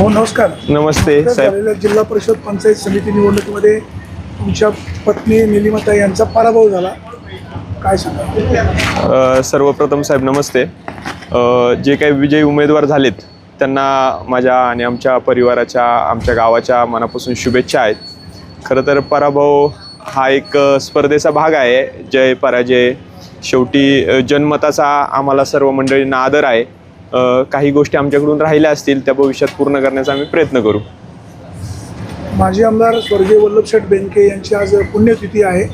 हो नमस्कार. नमस्ते झालेल्या जिल्हा परिषद पंचायत समिती निवडणुकीमध्ये तुमच्या पत्नी निलिमाता यांचा पराभव झाला. काय सांगा सर्वप्रथम साहेब नमस्ते. जे काही विजयी उमेदवार झालेत त्यांना माझ्या आणि आमच्या परिवाराच्या आमच्या गावाच्या मनापासून शुभेच्छा आहेत. खरं तर पराभव हा एक स्पर्धेचा भाग आहे. जय पराजय. शेवटी जनमताचा आम्हाला सर्व मंडळींना आदर आहे. काही गोष्टी आमच्याकडून राहिल्या असतील त्या भविष्यात पूर्ण करण्याचा आम्ही प्रयत्न करू. माजी आमदार स्वर्गीय वल्लभशेठ बेनके यांची आज पुण्यतिथी आहे.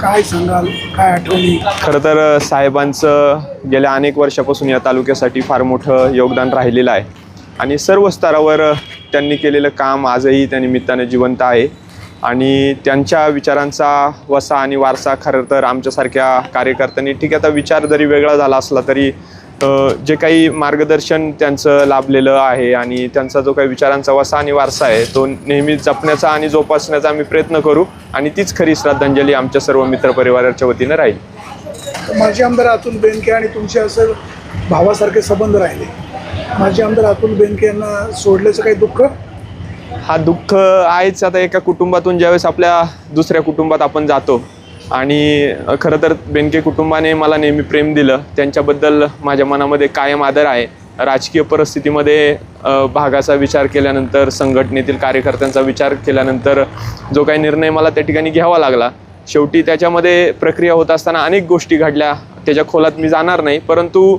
काय सांगाल? काय आठवणी? खरं तर साहेबांचं गेल्या अनेक वर्षापासून या तालुक्यासाठी फार मोठं योगदान राहिलेलं आहे. आणि सर्व स्तरावर त्यांनी केलेलं काम आजही त्या निमित्तानं जिवंत आहे. आणि त्यांच्या विचारांचा वसा आणि वारसा खरं तर आमच्यासारख्या कार्यकर्त्यांनी ठीक आहे आता विचार जरी वेगळा झाला असला तरी जे काही मार्गदर्शन त्यांचं लाभलेलं आहे आणि त्यांचा जो काही विचारांचा वसा आणि वारसा आहे तो नेहमी जपण्याचा आणि जोपासण्याचा आम्ही प्रयत्न करू आणि तीच खरी श्रद्धांजली आमच्या सर्व मित्रपरिवाराच्या वतीनं राहील. माजी आमदार अतुल बेनके आणि तुमचे असं भावासारखे संबंध राहिले. माजी आमदार अतुल बेनके यांना सोडल्याचं काही दुःख? हा दुःख आहेच. आता एका कुटुंबातून ज्यावेळेस आपल्या दुसऱ्या कुटुंबात आपण जातो आणि खरं तर बेनके कुटुंबाने मला नेहमी प्रेम दिलं. त्यांच्याबद्दल माझ्या मनामध्ये कायम आदर आहे. राजकीय परिस्थितीमध्ये भागाचा विचार केल्यानंतर संघटनेतील कार्यकर्त्यांचा विचार केल्यानंतर जो काही निर्णय मला त्या ठिकाणी घ्यावा लागला. शेवटी त्याच्यामध्ये प्रक्रिया होत असताना अनेक गोष्टी घडल्या. त्याच्या खोलात मी जाणार नाही. परंतु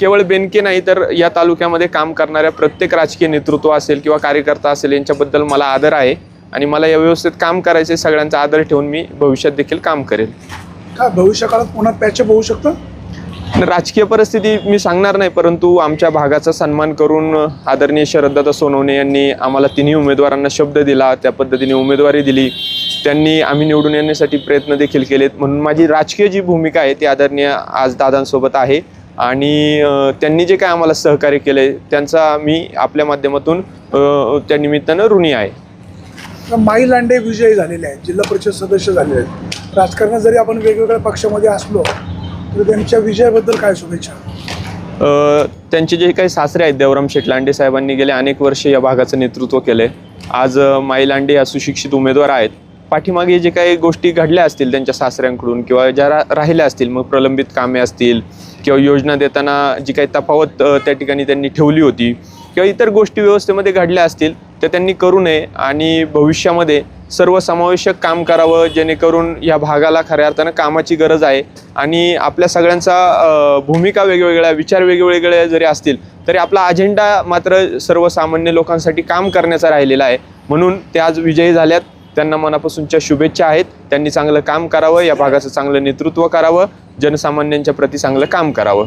केवळ बेनके नाही तर या तालुक्यामध्ये काम करणाऱ्या प्रत्येक राजकीय नेतृत्व असेल किंवा कार्यकर्ता असेल यांच्याबद्दल मला आदर आहे. आणि मला या व्यवस्थेत काम करायचे सगळ्यांचा आदर ठेवून मी भविष्यात देखील काम करेल. का भविष्यकाळात पुन्हा पॅचअप होऊ शकतं? राजकीय परिस्थिती मी सांगणार नाही परंतु आमच्या भागाचा सन्मान करून आदरणीय शरददादा सोनवणे यांनी आम्हाला तिन्ही उमेदवारांना शब्द दिला त्या पद्धतीने उमेदवारी दिली. त्यांनी आम्ही निवडून येण्यासाठी प्रयत्न देखील केलेत. म्हणून माझी राजकीय जी भूमिका आहे ती आदरणीय आज दादांसोबत आहे. आणि त्यांनी जे काय आम्हाला सहकार्य केले त्यांचा मी आपल्या माध्यमातून त्या निमित्तानं ऋणी आहे. माई लांडे विजयी झालेले आहेत जिल्हा परिषद सदस्य झालेले आहेत. राजकारणात जरी आपण वेगवेगळ्या पक्षामध्ये असलो तर त्यांच्या विजयाबद्दल काय शुभेच्छा? त्यांचे जे काही सासरे आहेत देवराम शेठ लांडे साहेबांनी गेले अनेक वर्ष या भागाचं नेतृत्व केले आज माईलांडे माई लांडे या सुशिक्षित उमेदवार आहेत. पाठीमागे जे काही गोष्टी घडल्या असतील त्यांच्या सासऱ्यांकडून किंवा ज्या रा राहिल्या असतील मग प्रलंबित कामे असतील किंवा योजना देताना जी काही तफावत त्या ठिकाणी त्यांनी ठेवली होती किंवा इतर गोष्टी व्यवस्थेमध्ये घडल्या असतील ते त्यांनी करू नये आणि भविष्यामध्ये सर्वसमावेशक काम करावं जेणेकरून या भागाला खऱ्या अर्थानं कामाची गरज आहे. आणि आपल्या सगळ्यांचा भूमिका वेगवेगळ्या विचार वेगवेगळे जरी असतील तरी आपला अजेंडा मात्र सर्वसामान्य लोकांसाठी काम करण्याचा राहिलेला आहे. म्हणून ते आज विजयी झाल्यात. त्यांना मनापासूनच्या शुभेच्छा आहेत. त्यांनी चांगलं काम करावं या भागाचं चांगलं नेतृत्व करावं. जनसामान्यांच्या प्रती चांगलं काम करावं.